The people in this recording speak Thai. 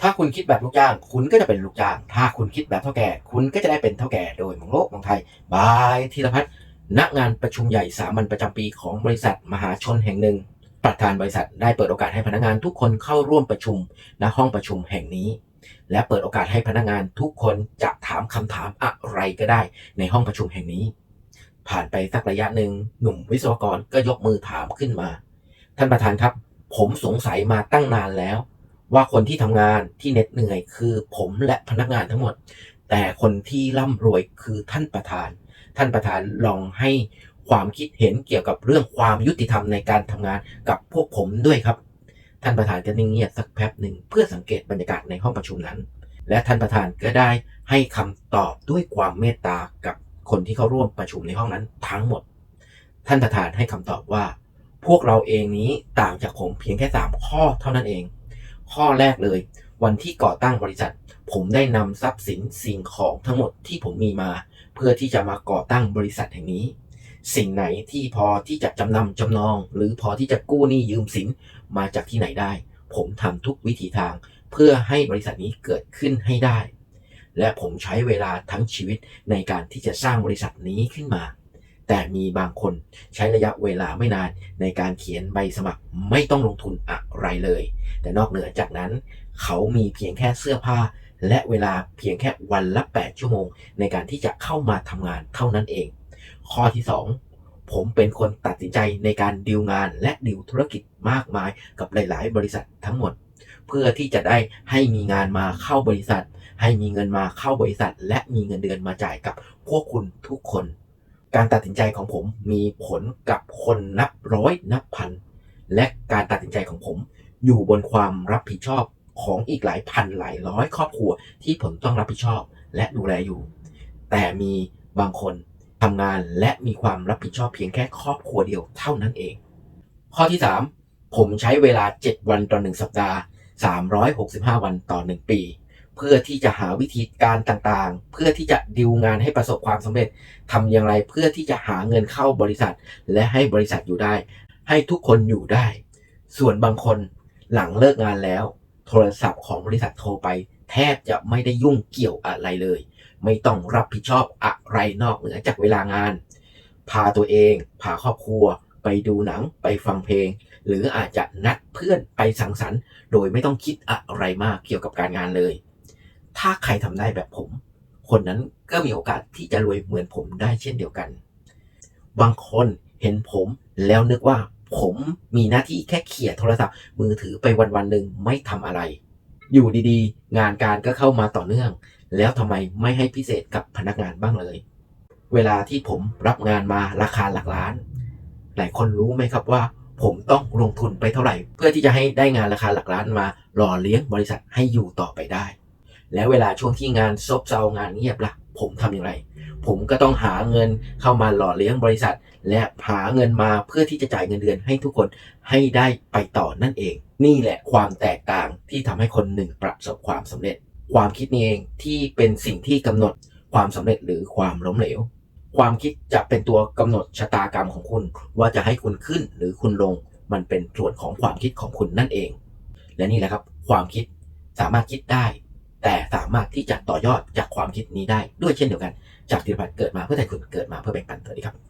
ถ้าคุณคิดแบบลูกจ้าง คุณก็จะเป็นลูกจ้าง ถ้าคุณคิดแบบเท่าแก่ คุณก็จะได้เป็นเท่าแก่โดยมองโลกมองไทย บายธีรพัฒน์ณงานประชุมใหญ่สามัญประจำปีของบริษัทมหาชนแห่งหนึ่ง ประธานบริษัทได้เปิดโอกาสให้พนักงานทุกคนเข้าร่วมประชุมณห้องประชุมแห่งนี้ และเปิดโอกาสให้พนักงานทุกคนจะถามคำถามอะไรก็ได้ในห้องประชุมแห่งนี้ ผ่านไปสักระยะหนึ่งหนุ่มวิศวกรก็ยกมือถามขึ้นมา ท่านประธานครับ ผมสงสัยมาตั้งนานแล้ว ว่าคนที่ทำงานที่เหน็ดเหนื่อยคือผมและพนักงานทั้งหมด แต่คนที่ร่ำรวยคือท่านประธาน ท่านประธานลองให้ความคิดเห็นเกี่ยวกับเรื่องความยุติธรรมในการทำงานกับพวกผมด้วยครับ ท่านประธานก็นิ่งเงียบสักแป๊บหนึ่งเพื่อสังเกตบรรยากาศในห้องประชุมนั้น และท่านประธานก็ได้ให้คำตอบด้วยความเมตตากับคนที่เข้าร่วมประชุมในห้องนั้นทั้งหมด ท่านประธานให้คำตอบว่า พวกเราเองนี้ต่างจากผมเพียงแค่ 3 ข้อเท่านั้นเอง ข้อแรกเลย วันที่ก่อตั้งบริษัท ผมได้นำทรัพย์สินสิ่งของทั้งหมดที่ผมมีมา เพื่อที่จะมาก่อตั้งบริษัทแห่งนี้ สิ่งไหนที่พอที่จะจำนำจำนอง หรือพอที่จะกู้หนี้ยืมสินมาจากที่ไหนได้ ผมทำทุกวิถีทาง เพื่อให้บริษัทนี้เกิดขึ้นให้ได้ และผมใช้เวลาทั้งชีวิตในการที่จะสร้างบริษัทนี้ขึ้นมา แต่มีบางคนใช้ระยะเวลาไม่นานในการเขียนใบสมัครไม่ต้องลงทุนอะไรเลย แต่นอกเหนือจากนั้น เขามีเพียงแค่เสื้อผ้า และเวลาเพียงแค่วันละ 8 ชั่วโมง ในการที่จะเข้ามาทำงานเท่านั้นเอง ข้อที่ 2 ผมเป็นคนตัดสินใจในการดีลงานและดีลธุรกิจมากมายกับหลาย ๆ บริษัททั้งหมด เพื่อที่จะได้ให้มีงานมาเข้าบริษัท ให้มีเงินมาเข้าบริษัท และมีเงินเดือนมาจ่ายกับพวกคุณทุกคน การตัดสินใจของผมมีผลกับคนนับร้อยนับพัน และการตัดสินใจของผม อยู่บนความรับผิดชอบของอีกหลายพันหลายร้อยครอบครัวที่ผมต้องรับผิดชอบและดูแลอยู่ แต่มีบางคนทำงานและมีความรับผิดชอบเพียงแค่ครอบครัวเดียวเท่านั้นเอง ข้อที่ 3 ผมใช้เวลา 7 วันต่อ 1 สัปดาห์ 365 วันต่อ 1 ปี เพื่อที่จะหาวิธีการต่างๆ เพื่อที่จะดิวงานให้ประสบความสำเร็จทำอย่างไรเพื่อที่จะหาเงินเข้าบริษัท และให้บริษัทอยู่ได้ ให้ทุกคนอยู่ได้ ส่วนบางคนหลังเลิกงานแล้ว โทรศัพท์ของบริษัทโทรไป แทบจะไม่ได้ยุ่งเกี่ยวอะไรเลย ไม่ต้องรับผิดชอบอะไรนอกเหนือจากเวลางาน พาตัวเองพาครอบครัว ไปดูหนังไปฟังเพลง หรืออาจจะนัดเพื่อนไปสังสรรค์ โดยไม่ต้องคิดอะไรมากเกี่ยวกับการงานเลย ถ้าใครทำได้แบบผม คนนั้นก็มีโอกาสที่จะรวยเหมือนผมได้เช่นเดียวกัน บางคนเห็นผมแล้วนึกว่าผมมีหน้าที่แค่เขี่ยโทรศัพท์ มือถือไปวันวันหนึ่งไม่ทำอะไร อยู่ดีๆ งานการก็เข้ามาต่อเนื่อง แล้วทำไมไม่ให้พิเศษกับพนักงานบ้างเลย เวลาที่ผมรับงานมาราคาหลักล้าน หลายคนรู้ไหมครับว่า ผมต้องลงทุนไปเท่าไหร่ เพื่อที่จะให้ได้งานราคาหลักล้านมาหล่อเลี้ยงบริษัทให้อยู่ต่อไปได้ แล้วเวลาช่วงที่งานซบเซางานเงียบละ่ะ ผมทำอย่างไร ผมก็ต้องหาเงินเข้ามาหล่อเลี้ยงบริษัท และหาเงินมาเพื่อที่จะจ่ายเงินเดือนให้ทุกคนให้ได้ไปต่อนั่นเอง นี่แหละความแตกต่างที่ทำให้คนหนึ่งประสบความสำเร็จ ความคิดนี้เองที่เป็นสิ่งที่กำหนดความสำเร็จหรือความล้มเหลว ความคิดจะเป็นตัวกำหนดชะตากรรมของคุณ ว่าจะให้คุณขึ้นหรือคุณลง มันเป็นส่วนของความคิดของคุณนั่นเอง และนี่แหละครับ ความคิดสามารถคิดได้ แต่สามารถที่จะต่อยอดจากความคิดนี้ได้ด้วยเช่นเดียวกัน จากธีรพัฒน์เกิดมาเพื่อไทยคุณเกิดมาเพื่อแบ่งปันสวัสดีครับ